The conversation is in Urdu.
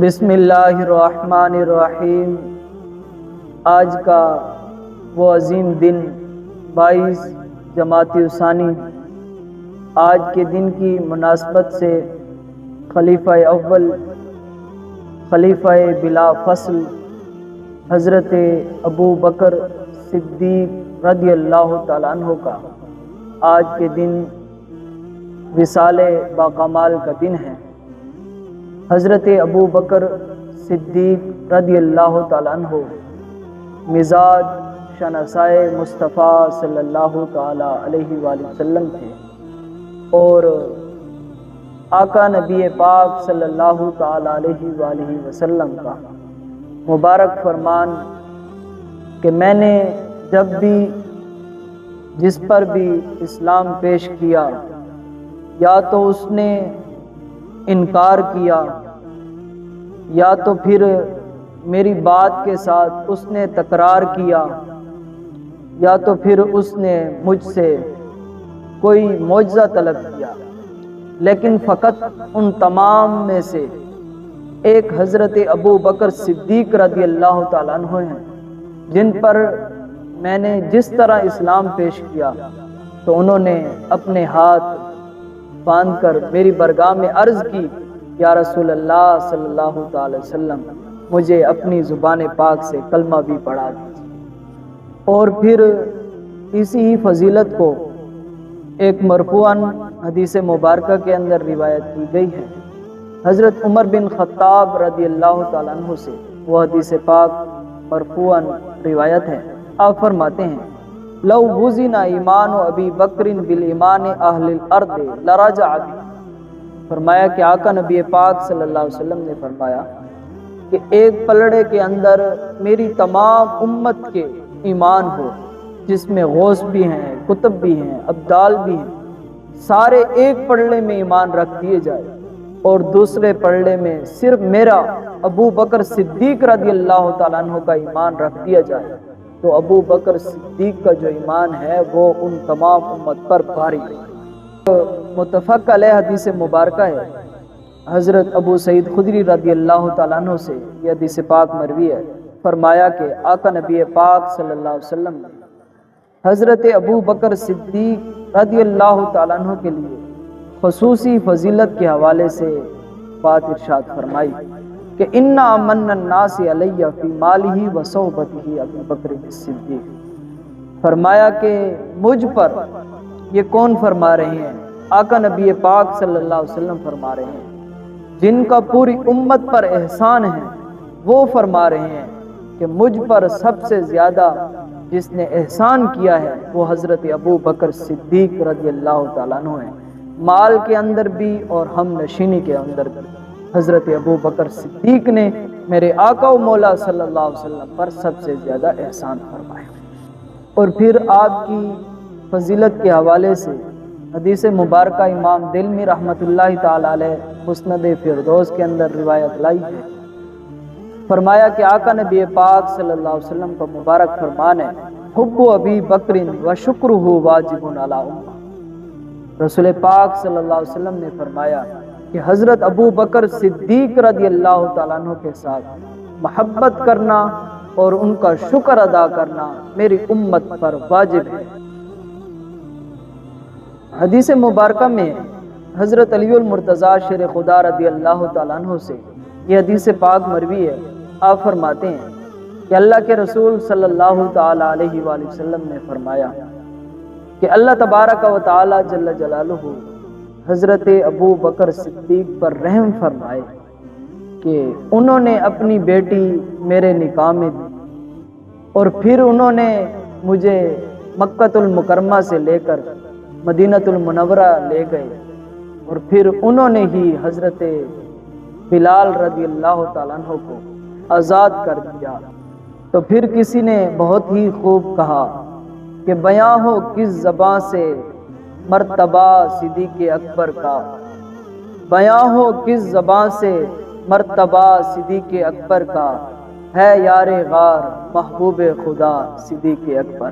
بسم اللہ الرحمن الرحیم۔ آج کا وہ عظیم دن بائیس جماعت ثانی۔ آج کے دن کی مناسبت سے خلیفہ اول، خلیفہ بلا فصل، حضرت ابو بکر صدیق رضی اللہ تعالیٰ عنہ کا۔ آج کے دن وصال باقامال کا دن ہے۔ حضرت ابو بکر صدیق رضی اللہ تعالیٰ عنہ۔ مزاج شناسائے مصطفیٰ صلی اللہ تعالیٰ علیہ وآلہ وسلم تھے۔ اور آقا نبی پاک صلی اللہ تعالیٰ علیہ وآلہ وسلم کا مبارک فرمان کہ میں نے جب بھی جس پر بھی اسلام پیش کیا، یا تو اس نے انکار کیا۔ یا تو پھر میری بات کے ساتھ اس نے تکرار کیا، یا تو پھر اس نے مجھ سے کوئی معجزہ طلب کیا۔ لیکن فقط ان تمام میں سے ایک حضرت ابو بکر صدیق رضی اللہ تعالیٰ عنہ ہیں، جن پر میں نے جس طرح اسلام پیش کیا تو انہوں نے اپنے ہاتھ باندھ کر میری برگاہ میں عرض کی، یا رسول اللہ صلی اللہ تعالی وسلم، مجھے اپنی زبان پاک سے کلمہ بھی پڑھا۔ دیجیے اور پھر اسی ہی فضیلت کو ایک مرفوعاً حدیث مبارکہ کے اندر روایت کی گئی ہے۔ حضرت عمر بن خطاب رضی اللہ تعالیٰ عنہ سے وہ حدیث پاک مرفوعاً روایت ہے۔ آپ فرماتے ہیں لو وزنا ایمان و ابی بکر بالایمان اہل الارض لرجع ابی فرمایا کہ آقا نبی پاک صلی اللہ علیہ وسلم نے فرمایا کہ ایک پلڑے کے اندر میری تمام امت کے ایمان ہو، جس میں غوث بھی ہیں کتب بھی ہیں، ابدال بھی ہیں، سارے ایک پلڑے میں ایمان رکھ دیے جائے۔ اور دوسرے پلڑے میں صرف میرا ابو بکر صدیق رضی اللہ تعالیٰ عنہ کا ایمان رکھ دیا جائے۔ تو ابو بکر صدیق کا جو ایمان ہے وہ ان تمام امت پر بھاری متفق علیہ حدیث مبارکہ ہے۔ حضرت ابو سعید خدری رضی اللہ تعالیٰ عنہ سے یہ حدیث پاک مروی ہے۔ فرمایا کہ آقا نبی پاک صلی اللہ علیہ وسلم نے حضرت ابو بکر صدیق رضی اللہ تعالیٰ عنہ کے لیے خصوصی فضیلت کے حوالے سے بات ارشاد فرمائی۔ کہ انا امن الناس علیہ فی مالہ و صحبتہ ابو بکر صدیق فرمایا کہ مجھ پر یہ کون فرما رہے ہیں؟ آقا نبی پاک صلی اللہ علیہ وسلم فرما رہے ہیں۔ جن کا پوری امت پر احسان ہے، وہ فرما رہے ہیں کہ مجھ پر سب سے زیادہ جس نے احسان کیا ہے، وہ حضرت ابو بکر صدیق رضی اللہ تعالیٰ عنہ ہیں۔ مال کے اندر بھی اور ہم نشینی کے اندر بھی۔ حضرت ابو بکر صدیق نے میرے آقا و مولا صلی اللہ علیہ وسلم پر سب سے زیادہ احسان فرمایا۔ اور پھر آپ کی فضیلت کے حوالے سے حدیث مبارکہ امام دلمی رحمۃ اللہ تعالی علیہ مسند فردوس کے اندر روایت لائی ہے۔ فرمایا کہ آقا نبی پاک صلی اللہ علیہ وسلم کا مبارک فرمان ہے، حب ابی بکرین و شکر ہو واجب رسول پاک صلی اللہ علیہ وسلم نے فرمایا کہ حضرت ابو بکر صدیق رضی اللہ تعالیٰ عنہ کے ساتھ محبت کرنا اور ان کا شکر ادا کرنا میری امت پر واجب ہے۔ حدیث مبارکہ میں حضرت علی المرتضی شیر خدا رضی اللہ تعالیٰ عنہ سے یہ حدیث پاک مروی ہے۔ آپ فرماتے ہیں کہ اللہ کے رسول صلی اللہ تعالیٰ علیہ وآلہ وسلم نے فرمایا کہ اللہ تبارک و تعالیٰ جل جلالہ حضرت ابو بکر صدیق پر رحم فرمائے کہ انہوں نے اپنی بیٹی میرے نکاح میں دی اور پھر انہوں نے مجھے مکت المکرمہ سے لے کر مدینت المنورہ لے گئے اور پھر انہوں نے ہی حضرت بلال رضی اللہ تعالیٰ عنہ کو آزاد کر دیا۔ تو پھر کسی نے بہت ہی خوب کہا کہ بیاں ہو کس زباں سے مرتبہ صدیق اکبر کا۔ بیاں ہو کس زباں سے مرتبہ صدیق اکبر کا۔ ہے یار غار، محبوب خدا، صدیق اکبر۔